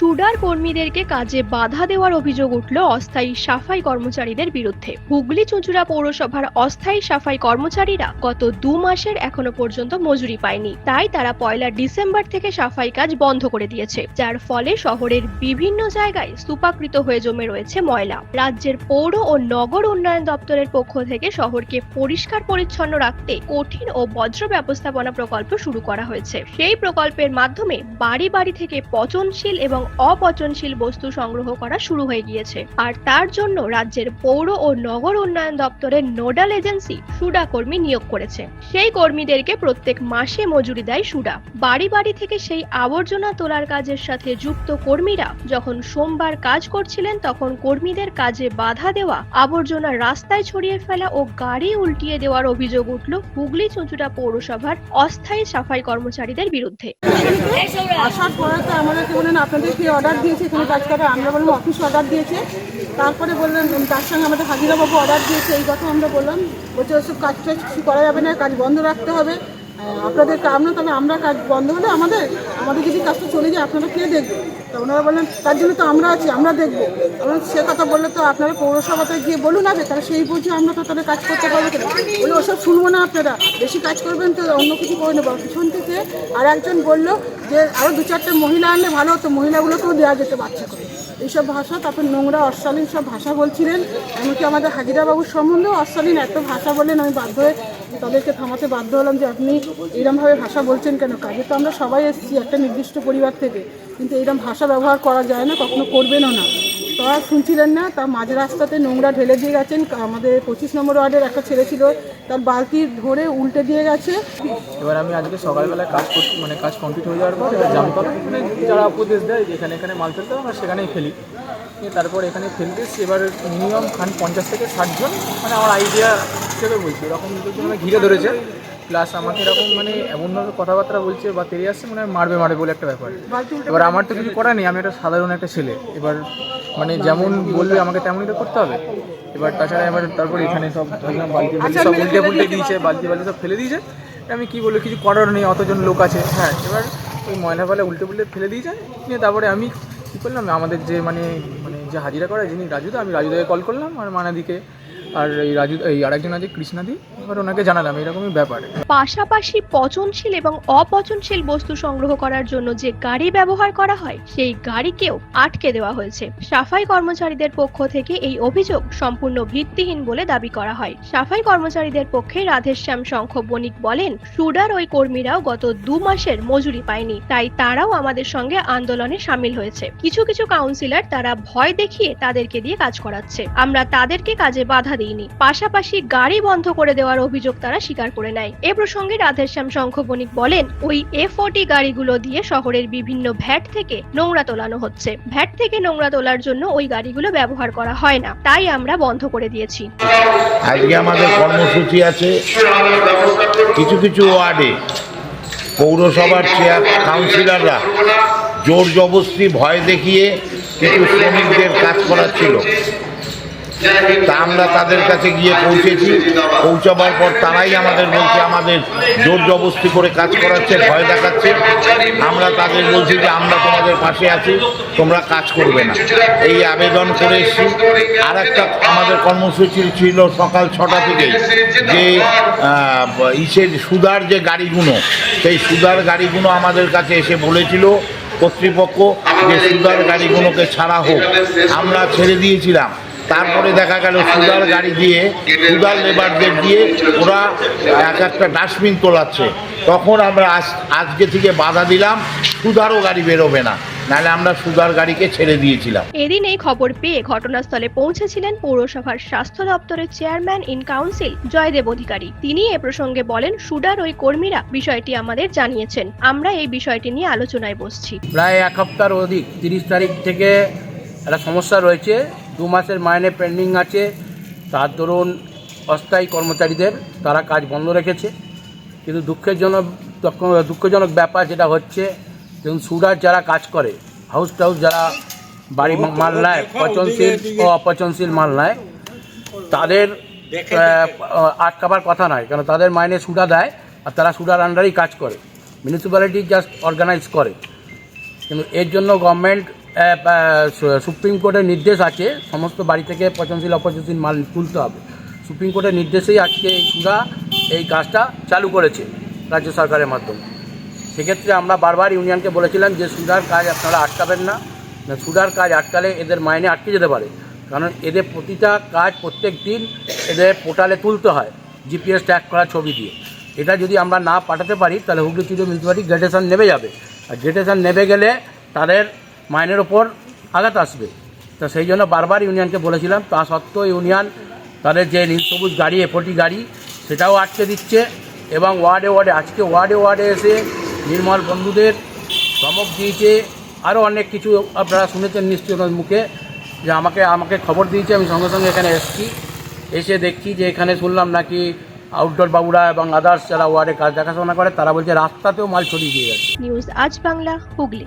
সুডার কর্মীদেরকে কাজে বাধা দেওয়ার অভিযোগ উঠল অস্থায়ী সাফাই কর্মচারীদের বিরুদ্ধে। হুগলি চুঁচুড়া পৌরসভার অস্থায়ী সাফাই কর্মচারীরা গত দু মাসের এখনও পর্যন্ত মজুরি পায়নি। তাই তারা পয়লা ডিসেম্বর থেকে সাফাই কাজ বন্ধ করে দিয়েছে, যার ফলে শহরের বিভিন্ন জায়গায় স্তূপাকৃত হয়ে জমে রয়েছে ময়লা। রাজ্যের পৌর ও নগর উন্নয়ন দপ্তরের পক্ষ থেকে শহরকে পরিষ্কার পরিচ্ছন্ন রাখতে কঠিন ও বজ্র ব্যবস্থাপনা প্রকল্প শুরু করা হয়েছে। সেই প্রকল্পের মাধ্যমে বাড়ি বাড়ি থেকে পচনশীল এবং অপচনশীল বস্তু সংগ্রহ করা শুরু হয়ে গিয়েছে। আর তার জন্য রাজ্যের পৌর ও নগর উন্নয়ন দপ্তরের নোডাল এজেন্সি সুডা কর্মী নিয়োগ করেছে। সেই কর্মীদেরকে প্রত্যেক মাসে মজুরি দেয় সুডা। বাড়ি বাড়ি থেকে সেই আবর্জনা তোলার কাজের সাথে যুক্ত কর্মীরা যখন সোমবার কাজ করছিলেন, তখন কর্মীদের কাজে বাধা দেওয়া, আবর্জনা রাস্তায় ছড়িয়ে ফেলা ও গাড়ি উল্টিয়ে দেওয়ার অভিযোগ উঠল হুগলি চুঁচুড়া পৌরসভার অস্থায়ী সাফাই কর্মচারীদের বিরুদ্ধে। আসার পরে তো আমাদেরকে বললেন আপনাদের কি অর্ডার দিয়েছে এখানে কাজ করে আমরা বললাম অফিস অর্ডার দিয়েছে। তারপরে বললেন উম, তার সঙ্গে আমাদের হাজিরাবাবু অর্ডার দিয়েছে এই কথা আমরা বললাম। বলছে ওসব কাজ টাজ কিছু করা যাবে না কাজ বন্ধ রাখতে হবে। আপনাদের না তাহলে আমরা কাজ বন্ধ হলে আমাদের আমাদের যদি কাজটা চলে যায় আপনারা কে দেখবে তা ওনারা বললেন তার জন্য তো আমরা আছি আমরা দেখব। আমরা সে কথা বললে তো আপনারা পৌরসভাতে গিয়ে বলুন আগে তাহলে সেই বুঝে আমরা তো তাহলে কাজ করতে পারব কেন। বলে ওসব শুনব না আপনারা বেশি কাজ করবেন তো অন্য কিছু করে নেব। পিছন থেকে আর একজন বলল যে আরও দু চারটে মহিলা আনলে ভালো হতো, মহিলাগুলোকেও দেওয়া যেত বাচ্চা করে। এইসব ভাষা, তারপর নোংরা অশ্বালীন সব ভাষা বলছিলেন। এমনকি আমাদের হাজিরাবাবুর সম্বন্ধেও অশ্বালীন এত ভাষা বলেন আমি বাধ্য হয়ে তাদেরকে থামাতে বাধ্য হলাম যে আপনি এরমভাবে ভাষা বলছেন কেন? কাজে তো আমরা সবাই এসেছি একটা নির্দিষ্ট পরিবার থেকে। কিন্তু এরম ভাষা ব্যবহার করা যায় না, কখনো করবেনও না। তারা শুনছিলেন না, তার মাঝ রাস্তাতে নোংরা ঢেলে দিয়ে গেছেন আমাদের পঁচিশ নম্বর ওয়ার্ডের একটা ছেলে ছিল, তার বালতি ধরে উল্টে দিয়ে গেছে। এবার আমি আজকে সকালবেলায় কাজ করছি মানে কাজ কমপ্লিট হয়ে যাওয়ার পর এবার জামতলা মানে যারা উপদেশ দেয় যে এখানে মাল ফেলতে আমরা সেখানেই ফেলি। তারপর এখানে ফেলতে এবার মিনিমাম খান পঞ্চাশ থেকে ষাটজন মানে আমার আইডিয়া হিসেবে বলছি, এরকম মানে ঘিরে ধরেছে। প্লাস আমাকে এরকম মানে এমনভাবে কথাবার্তা বলছে বা তেড়ে আসছে মানে মারবে মারবে বলে একটা ব্যাপার। এবার আমার তো কিছু করার নেই আমি একটা সাধারণ একটা ছেলে। এবার মানে যেমন বলবে আমাকে তেমনই তো করতে হবে। এবার তাছাড়া এবার তারপর এখানে সব বালতি বালতি সব উল্টে ফুলটে দিয়েছে বালতি বালতি সব ফেলে দিয়েছে। আমি কি বলব কিছু করার নেই অতজন লোক আছে। হ্যাঁ এবার ওই ময়লা ফেলা উল্টে ফুলটে ফেলে দিয়েছে। নিয়ে তারপরে আমি কী করলাম আমাদের যে মানে মানে যে হাজিরা করে যিনি রাজুদা আমি রাজুদাকে কল করলাম। আর মানাদিকে আর এই রাজু, এই আরেকজন আছে, কৃষ্ণাদি, এবার ওনাকে জানালাম, এরকমই ব্যাপার। পাশাপাশি পচনশীল এবং অপচনশীল বস্তু সংগ্রহ করার জন্য যে গাড়ি ব্যবহার করা হয়, সেই গাড়িকেও আটকে দেওয়া হয়েছে। সাফাই কর্মচারীদের পক্ষ থেকে এই অভিযোগ সম্পূর্ণ ভিত্তিহীন বলে দাবি করা হয়। সাফাই কর্মচারীদের পক্ষে রাধেশ্যাম শঙ্খ বণিক বলেন, সুডার ওই কর্মীরাও গত দু মাসের মজুরি পায়নি, তাই তারাও আমাদের সঙ্গে আন্দোলনে সামিল হয়েছে। কিছু কিছু কাউন্সিলর তারা ভয় দেখিয়ে তাদেরকে দিয়ে কাজ করাচ্ছে। আমরা তাদেরকে কাজে বাধা দিইনি পাশাপাশি গাড়ি বন্ধ করে দেওয়ার অভিযোগ তারা স্বীকার করে নেয়। এ প্রসঙ্গে রাধেশ্যাম শঙ্খ বণিক বলেন, ওই এফওটি গাড়িগুলো দিয়ে শহরের বিভিন্ন ভ্যাট থেকে নোংরা তোলানো হচ্ছে। ভ্যাট থেকে নোংরা তোলার জন্য ওই গাড়িগুলো ব্যবহার করা হয় না। তাই আমরা বন্ধ করে দিয়েছি। আজকে আমাদের কর্মসূচি আছে কিছু কিছু ওয়ার্ডে। পৌরসভার চেয়ার কাউন্সিলররা জোর জবস্তি ভয় দেখিয়ে কিছু শ্রমিকদের কাজ করাচ্ছিল। তা আমরা তাদের কাছে গিয়ে পৌঁছেছি। পৌঁছাবার পর তারাই আমাদের বলছে, আমাদের জোর জবস্তি করে কাজ করাচ্ছে, ভয় দেখাচ্ছে। আমরা তাদের বলছি যে, আমরা তোমাদের পাশে আছি, তোমরা কাজ করবে না। এই আবেদন করে এসেছি। আর একটা আমাদের কর্মসূচি ছিল সকাল ছটা থেকেই, যে ইসের সুদার যে গাড়িগুলো, সেই সুদার গাড়িগুলো আমাদের কাছে এসে বলেছিল কর্তৃপক্ষ যে, সুদার গাড়িগুলোকে ছাড়া হোক। আমরা ছেড়ে দিয়েছিলাম। তারপরে দেখা গেল সুদার গাড়ি দিয়ে সুদার লেবারদের দিয়ে ওরা এক একটা ডাস্টবিন তোলাচ্ছে। তখন আমরা আজ আজকে থেকে বাধা দিলাম সুদারও গাড়ি বেরোবে না। নাহলে আমরা সুদার গাড়িকে ছেড়ে দিয়েছিলাম। এদিন এই খবর পেয়ে ঘটনাস্থলে পৌঁছেছিলেন পৌরসভার স্বাস্থ্য দপ্তরের chairman in council Joydeb Adhikari. তিনি এ প্রসঙ্গে বলেন সুডার ওই কর্মীরা বিষয়টি আমাদের জানিয়েছেন। আমরা এই বিষয়টি নিয়ে আলোচনায় বসছি। প্রায় এক সপ্তাহর অধিক তিরিশ তারিখ থেকে একটা সমস্যা রয়েছে। দু মাসের মাইনে পেন্ডিং আছে। তার দরুন অস্থায়ী কর্মচারীদের তারা কাজ বন্ধ রেখেছে। কিন্তু দুঃখের জন্য দুঃখজনক ব্যাপার যেটা হচ্ছে যেমন সুডার যারা কাজ করে হাউস টাউস যারা বাড়ি মাল নেয় পচনশীল ও অপচনশীল মাল নেয় তাদের আটকাবার কথা নয় কেন তাদের মাইনে সুডা দেয় আর তারা সুডার আন্ডারেই কাজ করে। মিউনিসিপ্যালিটি জাস্ট অর্গানাইজ করে। কিন্তু এর জন্য গভর্নমেন্ট সুপ্রিম কোর্টের নির্দেশ আছে, সমস্ত বাড়ি থেকে পচনশীল অপচনশীল মাল তুলতে হবে। সুপ্রিম কোর্টের নির্দেশেই আজকে এই সুরা, এই কাজটা চালু করেছে রাজ্য সরকারের মাধ্যমে। সেক্ষেত্রে আমরা বারবার ইউনিয়নকে বলেছিলাম যে সুদার কাজ আপনারা আটকাবেন না সুদার কাজ আটকালে এদের মাইনে আটকে যেতে পারে। কারণ এদের প্রতিটা কাজ প্রত্যেক দিন এদের পোর্টালে তুলতে হয়, জিপিএস ট্র্যাক করা ছবি দিয়ে। এটা যদি আমরা না পাঠাতে পারি, তাহলে হুগলি চুরি মিউনিসিপালিটি গ্রেডেশন নেমে যাবে। আর গ্রেডেশন নেমে গেলে তাদের মাইনের ওপর আঘাত আসবে। তো সেই জন্য বারবার ইউনিয়নকে বলেছিলাম, তা সত্ত্বেও ইউনিয়ন তাদের যে নীল সবুজ গাড়ি এফোর্টি গাড়ি, সেটাও আটকে দিচ্ছে এবং ওয়ার্ডে ওয়ার্ডে, আজকে ওয়ার্ডে ওয়ার্ডে এসে নির্মল বন্ধুদের ধমক দিয়েছে। আরও অনেক কিছু আপনারা শুনেছেন নিশ্চয় মুখে, যে আমাকে আমাকে খবর দিয়েছে, আমি সঙ্গে সঙ্গে এখানে এসেছি। এসে দেখছি যে এখানে শুনলাম নাকি আউটডোর বাবুরা এবং আদার্স যারা ওয়ার্ডে কাজ দেখাশোনা করে, তারা বলছে রাস্তাতেও মাল ছড়িয়ে দিয়ে গেছে। নিউজ আজ বাংলা, হুগলি।